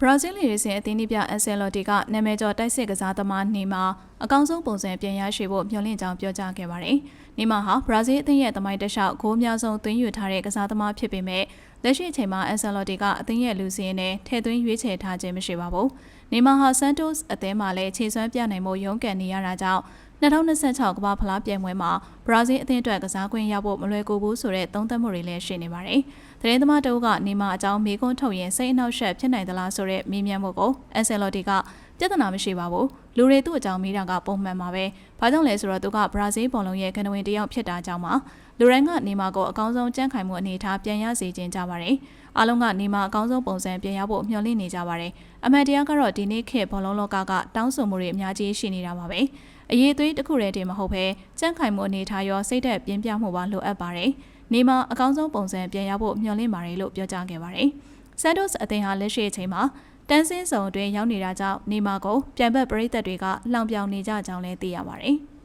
ဘရာဇီးလီရေးစင်အသင်းပြအန်ဆယ်လော်တီကနာမည်ကျော်တိုက်စစ်ကစားသမားနေမှာအကောင်းဆုံးပုံစံပြန်ရရှိဖို့မျှော်လင့်ကြောင်းပြောကြားခဲ့ပါတယ်။နေမှာဟာဘရာဇီးအသင်းရဲ့တမိုင်းတစ်လျှောက်ဂိုးအများဆုံးသွင်းယူထားတဲ့ကစားသမားဖြစ်ပေမဲ့ လက်ရှိအချိန်မှာအန်ဆယ်လော်တီကအသင်းရဲ့လူစင်းနဲ့ထည့်သွင်းရွေးချယ်ထားခြင်းမရှိပါဘူး။နေမှာဟာဆန်တိုစ်အသင်းမှာလည်းခြေစွမ်းပြနိုင်မှုရုန်းကန်နေရတာကြောင့်2026ကမ္ဘာဖလားပြိုင်ပွဲမှာဘရာဇီးအသင်းအတွက်ကစားခွင့်ရဖို့မလွယ်ကူဘူးဆိုတဲ့သုံးသပ်မှုတွေလည်းရှိနေပါတယ်။သတင်းသမားတအုပ်ကနေမှာအကြောင်းမေးခွန်းထုတ်ရင်စိတ်အနှောက်အယှက်ဖြစ်နိုင်သလားဆိုတဲ့မေးမြန်းမှုကိုအန်ဆယ်လော်တီက ပြဿနာမရှိပါဘူး။လူတွေသူ့အကြောင်းမေးတာကပုံမှန်ပါပဲ။ဘာကြောင့်လဲဆိုတော့သူကဘရာဇီးဘောလုံးရဲ့ကနဝင်တယောက်ဖြစ်တာကြောင့်ပါ။လူတိုင်းကနေမှာကိုအကောင်းဆုံးကြန့်ခိုင်မှုအနေထားပြန်ရစေခြင်းကြပါတယ်။အားလုံးကနေမှာအကောင်းဆုံးပုံစံပြန်ရဖို့မျှော်လင့်နေကြပါတယ်။အမှန်တရားကတော့ဒီနေ့ခေတ်ဘောလုံးလောကကတောင်းဆိုမှုတွေအများကြီးရှိနေတာပါပဲ။အရေးသွေးတစ်ခုတည်းတည်းမဟုတ်ဘဲကြန့်ခိုင်မှုအနေထားရောစိတ်သက်ပြင်းပြမှုပါလိုအပ်ပါတယ်။နေမှာအကောင်းဆုံးပုံစံပြန်ရဖို့မျှော်လင့်ပါတယ်လို့ပြောကြားခဲ့ပါတယ်။ဆန်တိုစ်အသင်းဟာလက်ရှိအချိန်မှာ တန်းစင်းစုံအတွင်းရောက်နေတာကြောင့်နေမာကိုပြန်ဘက်ပရိသတ်တွေကလောင်ပြောင်နေကြကြောင်းလည်းသိရပါတယ်။